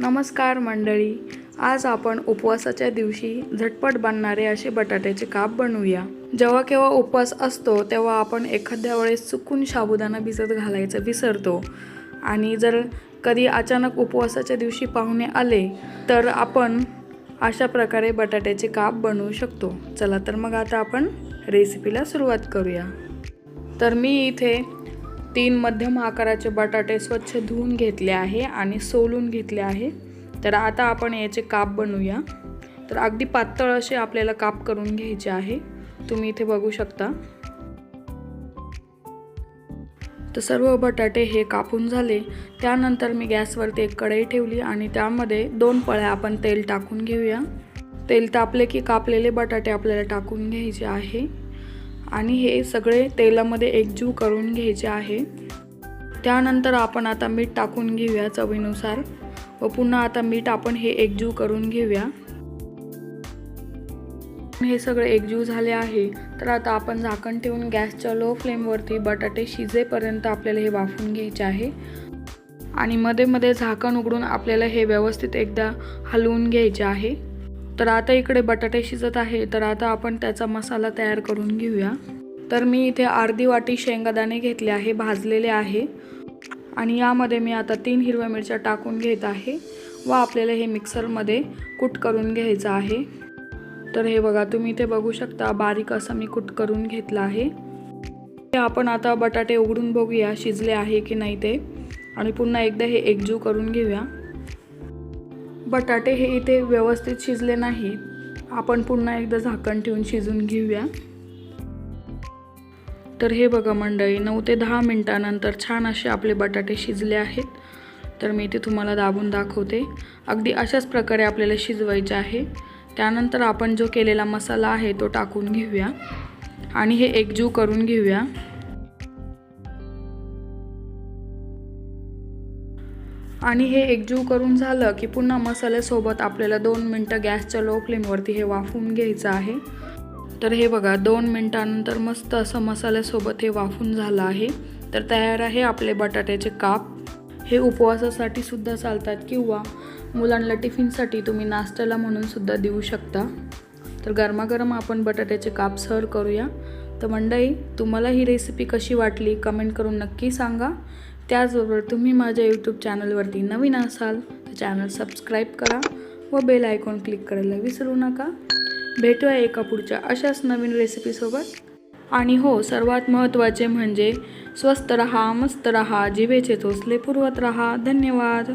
नमस्कार मंडळी. आज आपण उपवासाच्या दिवशी झटपट बनणारे असे बटाट्याचे काप बनवूया. जेव्हा केव्हा उपवास असतो तेव्हा आपण एखाद्या वेळेस चुकून साबुदाणा भिजत घालायचं विसरतो. आणि जर कधी अचानक उपवासाच्या दिवशी पाहुणे आले तर आपण अशा प्रकारे बटाट्याचे काप बनवू शकतो. चला तर मग आता आपण रेसिपीला सुरुवात करूया. तर मी इथे तीन मध्यम आकाराचे बटाटे स्वच्छ धुवून घेतले आहे आणि सोलून घेतले आहे. तर आता आपण याचे काप बनवूया. तर अगदी पातळ असे आपल्याला काप करून घ्यायचे आहे. तुम्ही इथे बघू शकता. तर सर्व बटाटे हे कापून झाले. त्यानंतर मी गॅसवरती एक कढई ठेवली आणि त्यामध्ये दोन पळ्या आपण तेल टाकून घेऊया. तेल तापले की कापलेले बटाटे आपल्याला टाकून घ्यायचे आहे. आणि हे सगळे तेलामध्ये एकजीव करून घ्यायचे आहे. त्यानंतर आपण आता मीठ टाकून घेऊया चवीनुसार व पुन्हा आता मीठ आपण हे एकजीव करून घेऊया. हे सगळे एकजीव झाले आहे. तर आता आपण झाकण ठेवून गॅसच्या लो फ्लेमवरती बटाटे शिजेपर्यंत आपल्याला हे वाफून घ्यायचे आहे. आणि मध्ये मध्ये झाकण उघडून आपल्याला हे व्यवस्थित एकदा हलवून घ्यायचे आहे. तर आता इकडे बटाटे शिजत आहे तर आता आपण त्याचा मसाला तयार करून घेऊया. तर मी इथे अर्धी वाटी शेंगादाणे घेतले आहे भाजलेले आहे. आणि यामध्ये मी आता तीन हिरव्या मिरच्या टाकून घेत आहे व आपल्याला हे मिक्सरमध्ये कूट करून घ्यायचं आहे. तर हे बघा तुम्ही इथे बघू शकता बारीक असं मी कूट करून घेतलं आहे. हे आपण आता बटाटे उघडून बघूया शिजले आहे की नाही ते. आणि पुन्हा एकदा हे एकजीव करून घेऊया. बटाटे हे इथे व्यवस्थित शिजले नाहीत. आपण पुन्हा एकदा झाकण ठेवून शिजून घेऊया. तर हे बघा मंडळी नऊ ते दहा मिनटानंतर छान असे आपले बटाटे शिजले आहेत. तर मी इथे तुम्हाला दाबून दाखवते. अगदी अशाच प्रकारे आपल्याला शिजवायचे आहे. त्यानंतर आपण जो केलेला मसाला आहे तो टाकून घेऊया. आणि हे एकजीव करून घेऊया. आणि हे एकजीव करून झालं की पुन्हा मसाल्यासोबत आपल्याला दोन मिनटं गॅसच्या लो फ्लेमवरती हे वाफवून घ्यायचं आहे. तर हे बघा दोन मिनटानंतर मस्त असं मसाल्यासोबत हे वाफून झालं आहे. तर तयार आहे आपले बटाट्याचे काप. हे उपवासासाठी सुद्धा चालतात किंवा मुलांना टिफिनसाठी तुम्ही नाश्त्याला म्हणून सुद्धा देऊ शकता. तर गरमागरम आपण बटाट्याचे काप सर्व करूया. तर मंडई तुम्हाला ही रेसिपी कशी वाटली? कमेंट करून नक्की सांगा. त्याचबरोबर तुम्ही माझ्या यूट्यूब चॅनलवरती नवीन असाल तर चॅनल सबस्क्राईब करा व बेल आयकॉन क्लिक करायला विसरू नका. भेटूया एका पुढच्या अशाच नवीन रेसिपीसोबत आणि हो सर्वात महत्त्वाचे म्हणजे स्वस्त रहा मस्त रहा जिभेचे चोचले पुरवत रहा. धन्यवाद.